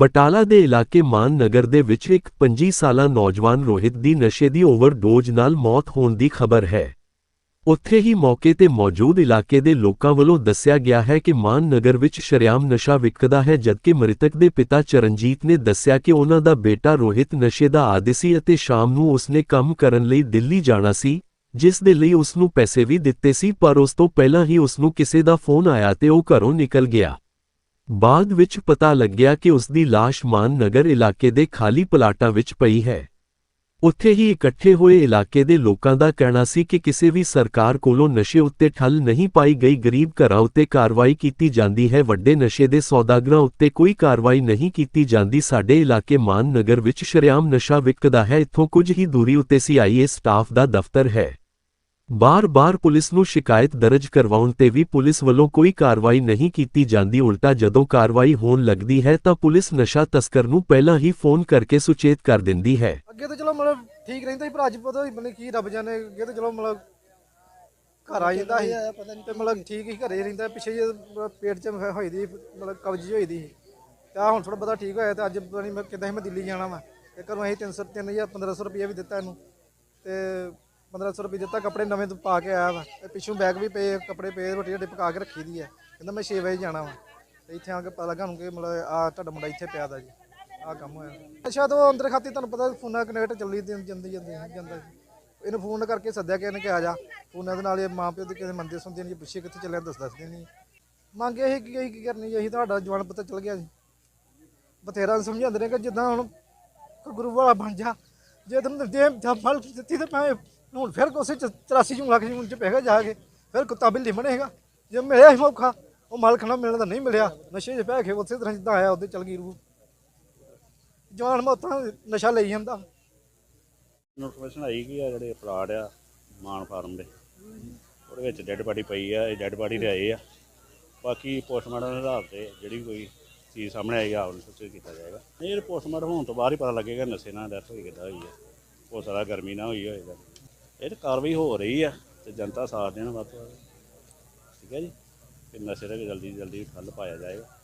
ਬਟਾਲਾ ਦੇ ਇਲਾਕੇ ਮਾਨ ਨਗਰ ਦੇ ਵਿੱਚ ਇੱਕ 25 ਸਾਲਾ ਨੌਜਵਾਨ ਰੋਹਿਤ ਦੀ ਨਸ਼ੇ ਦੀ ਓਵਰਡੋਜ਼ ਨਾਲ ਮੌਤ ਹੋਣ ਦੀ ਖਬਰ ਹੈ। ਉੱਥੇ ਹੀ ਮੌਕੇ ਤੇ ਮੌਜੂਦ ਇਲਾਕੇ ਦੇ ਲੋਕਾਂ ਵੱਲੋਂ ਦੱਸਿਆ ਗਿਆ ਹੈ ਕਿ ਮਾਨ ਨਗਰ ਵਿੱਚ ਸ਼ਰੇਆਮ ਨਸ਼ਾ ਵਿਕਦਾ ਹੈ, ਜਦਕਿ ਮ੍ਰਿਤਕ ਦੇ ਪਿਤਾ ਚਰਨਜੀਤ ਨੇ ਦੱਸਿਆ ਕਿ ਉਹਨਾਂ ਦਾ ਬੇਟਾ ਰੋਹਿਤ ਨਸ਼ੇ ਦਾ ਆਦੀ ਸੀ ਅਤੇ ਸ਼ਾਮ ਨੂੰ ਉਸਨੇ ਕੰਮ ਕਰਨ ਲਈ ਦਿੱਲੀ ਜਾਣਾ ਸੀ, ਜਿਸ ਦੇ ਲਈ ਉਸ ਨੂੰ ਪੈਸੇ ਵੀ ਦਿੱਤੇ ਸੀ, ਪਰ ਉਸ ਤੋਂ ਪਹਿਲਾਂ ਹੀ ਉਸ ਨੂੰ ਕਿਸੇ ਦਾ ਫੋਨ ਆਇਆ ਤੇ ਉਹ ਘਰੋਂ ਨਿਕਲ ਗਿਆ। ਬਾਅਦ ਵਿੱਚ ਪਤਾ ਲੱਗਿਆ ਕਿ ਉਸ ਦੀ ਲਾਸ਼ ਮਾਨ ਨਗਰ ਇਲਾਕੇ ਦੇ ਖਾਲੀ ਪਲਾਟਾਂ ਵਿੱਚ ਪਈ ਹੈ। ਉੱਥੇ ਹੀ ਇਕੱਠੇ ਹੋਏ ਇਲਾਕੇ ਦੇ ਲੋਕਾਂ ਦਾ ਕਹਿਣਾ ਸੀ ਕਿ ਕਿਸੇ ਵੀ ਸਰਕਾਰ ਕੋਲੋਂ ਨਸ਼ੇ ਉੱਤੇ ਠੱਲ ਨਹੀਂ ਪਾਈ ਗਈ। ਗਰੀਬ ਘਰਾਂ ਉੱਤੇ ਕਾਰਵਾਈ ਕੀਤੀ ਜਾਂਦੀ ਹੈ। ਵੱਡੇ ਨਸ਼ੇ ਦੇ ਸੌਦਾਗਰਾਂ ਉੱਤੇ ਕੋਈ ਕਾਰਵਾਈ ਨਹੀਂ ਕੀਤੀ ਜਾਂਦੀ। ਸਾਡੇ ਇਲਾਕੇ ਮਾਨ ਨਗਰ ਵਿੱਚ ਸ਼ਰੇਆਮ ਨਸ਼ਾ ਵਿਕਦਾ ਹੈ। ਇੱਥੋਂ ਕੁਝ ਹੀ ਦੂਰੀ ਉੱਤੇ ਸੀਆਈਏ ਸਟਾਫ ਦਾ ਦਫ਼ਤਰ ਹੈ। ਬਾਰ-ਬਾਰ ਪੁਲਿਸ ਨੂੰ ਸ਼ਿਕਾਇਤ ਦਰਜ ਕਰਵਾਉਣ ਤੇ ਵੀ ਪੁਲਿਸ ਵੱਲੋਂ ਕੋਈ ਕਾਰਵਾਈ ਨਹੀਂ ਕੀਤੀ ਜਾਂਦੀ। ਉਲਟਾ ਜਦੋਂ ਕਾਰਵਾਈ ਹੋਣ ਲੱਗਦੀ ਹੈ ਤਾਂ ਪੁਲਿਸ ਨਸ਼ਾ ਤਸਕਰ ਨੂੰ ਪਹਿਲਾਂ ਹੀ ਫੋਨ ਕਰਕੇ ਸੁਚੇਤ ਕਰ ਦਿੰਦੀ ਹੈ। ਅੱਗੇ ਤਾਂ ਚਲੋ ਮਤਲਬ ਠੀਕ ਰਹਿੰਦਾ ਸੀ, ਪਰ ਅੱਜ ਪਤਾ ਨਹੀਂ ਮਤਲਬ ਕੀ ਰੱਬ ਜਾਣੇ, ਅੱਗੇ ਤਾਂ ਚਲੋ ਮਤਲਬ ਘਰ ਆ ਜਾਂਦਾ ਸੀ ਤੇ ਮਤਲਬ ਠੀਕ ਹੀ ਘਰੇ ਰਹਿੰਦਾ, ਪਿੱਛੇ ਜੇ ਪੇਟ 'ਚ ਹੋਈ- ਦੀ, ਮਤਲਬ ਕਬਜ਼ ਹੋਈ ਦੀ ਤੇ ਹੁਣ ਥੋੜਾ ਬਹੁਤਾ ਠੀਕ ਹੋਇਆ ਤੇ ਅੱਜ ਪਤਾ ਨਹੀਂ ਮੈਂ ਕਿੱਦਾਂ ਮੈਂ ਦਿੱਲੀ ਜਾਣਾ ਵਾ। ਤੇ ਘਰੋਂ ਅਸੀਂ 300 3000 1500 ਰੁਪਏ ਵੀ ਦਿੱਤਾ ਇਹਨੂੰ। ਤੇ 1500 ਰੁਪਏ ਦਿੱਤਾ ਕੱਪੜੇ ਨਵੇਂ ਤੋਂ ਪਾ ਕੇ ਆਇਆ ਵਾ ਤੇ ਪਿੱਛੋਂ ਬੈਗ ਵੀ ਪਏ, ਕੱਪੜੇ ਪਏ, ਰੋਟੀ ਰੋਟੀ ਪਕਾ ਕੇ ਰੱਖੀ ਦੀ ਹੈ ਕਹਿੰਦਾ ਮੈਂ 6 ਵਜੇ ਜਾਣਾ ਵਾ। ਤੇ ਇੱਥੇ ਆ ਕੇ ਪਤਾ ਲੱਗਾ ਹੁਣ ਕਿ ਮਤਲਬ ਆ ਤੁਹਾਡਾ ਮੁੰਡਾ ਇੱਥੇ ਪਿਆ ਦਾ ਜੀ। ਆ ਕੰਮ ਹੋਇਆ। ਅੱਛਾ, ਤੋਂ ਅੰਦਰ ਖਾਤੀ ਤੁਹਾਨੂੰ ਪਤਾ ਫੋਨਾਂ ਕਨੈਕਟ ਚੱਲੀ ਜਾਂਦੀ ਜਾਂਦੀ ਜਾਂਦਾ ਜੀ। ਇਹਨੂੰ ਫੋਨ ਕਰਕੇ ਸੱਦਿਆ ਕਿ ਇਹਨੇ ਕਿ ਜਾ। ਫੋਨਾਂ ਦੇ ਨਾਲ ਇਹ ਮਾਂ ਪਿਓ ਦੇ ਕਿਸੇ ਮੰਦੇ ਸੁਣਦੇ ਨਹੀਂ, ਪਿੱਛੇ ਕਿੱਥੇ ਚੱਲਿਆ ਦੱਸ ਦੱਸਦੇ ਨਹੀਂ। ਮੰਗੇ ਇਹ ਕੀ ਕੀ ਕਰਨੀ ਅਸੀਂ ਤੁਹਾਡਾ ਜਵਾਨ ਪਤਾ ਚੱਲ ਗਿਆ ਜੀ। ਬਥੇਰਾ ਸਮਝਾਉਂਦੇ ਨੇ ਕਿ ਜਿੱਦਾਂ ਹੁਣ ਗੁਰੂ ਵਾਲਾ ਬਣ ਜਾ। ਜੇ ਤੁਹਾਨੂੰ ਦੇ ਫਲ ਦਿੱਤੀ ਤੇ ਮੈਂ ਹੁਣ ਫਿਰ ਕੋਸੇ 84 ਜੂਨ ਲੱਖ ਜੂਨ ਚ ਪੈਗਾ ਜਾ ਕੇ, ਫਿਰ ਕੁੱਤਾ ਬਿੱਲੀ ਬਣੇਗਾ। ਜੇ ਮਿਲਿਆ ਹੀ ਮੌਕਾ, ਉਹ ਮਾਲਕ ਨਾਲ ਮਿਲਣ ਦਾ ਨਹੀਂ ਮਿਲਿਆ, ਨਸ਼ੇ 'ਚ ਪੈ ਕੇ ਉਸੇ ਤਰ੍ਹਾਂ ਜਿੱਦਾਂ ਆਇਆ, ਉਹਦੇ ਚੱਲ ਗਈ ਰੂਹ। ਜਵਾਨ ਮੌਤਾਂ ਨਸ਼ਾ ਲਈ ਜਾਂਦਾ। ਨੋਟੀਫਿਕੇਸ਼ਨ ਆਈ ਕਿ ਆ ਜਿਹੜੇ ਪਲਾਟ ਆ, ਮਾਨ ਫਾਰਮ ਦੇ? ਉਹਦੇ ਵਿੱਚ ਡੈੱਡ ਬਾਡੀ ਪਈ ਆ, ਇਹ ਡੈੱਡ ਬਾਡੀ ਦੇ ਆਏ ਆ। ਬਾਕੀ ਪੋਸਟਮਾਰਟਮ ਦੇ ਆਧਾਰ ਤੇ ਜਿਹੜੀ ਕੋਈ ਚੀਜ਼ ਸਾਹਮਣੇ ਆਈ ਆ ਨੂੰ ਸੂਚਿਤ ਕੀਤਾ ਜਾਏਗਾ। ਇਹ ਪੋਸਟਮਾਰਟਮ ਹੋਣ ਤੋਂ ਬਾਅਦ ਹੀ ਪਤਾ ਲੱਗੇਗਾ ਨਸ਼ੇ ਨਾਲ ਡੈਥ ਹੋਈ ਕਿੱਦਾਂ ਹੋਈ ਆ। ਉਹ ਸਾਰਾ ਗਰਮੀ ਨਾਲ ਹੋਈ ਹੋਏਗਾ। ਇਹ ਤਾਂ ਕਾਰਵਾਈ ਹੋ ਰਹੀ ਆ ਤੇ ਜਨਤਾ ਸਾਥ ਦੇਣ ਵੱਧ ਤੋਂ ਵੱਧ। ਠੀਕ ਹੈ ਜੀ? ਕਿ ਨਸ਼ੇ ਦਾ ਜਲਦੀ ਜਲਦੀ ਠੱਲ ਪਾਇਆ ਜਾਏਗਾ।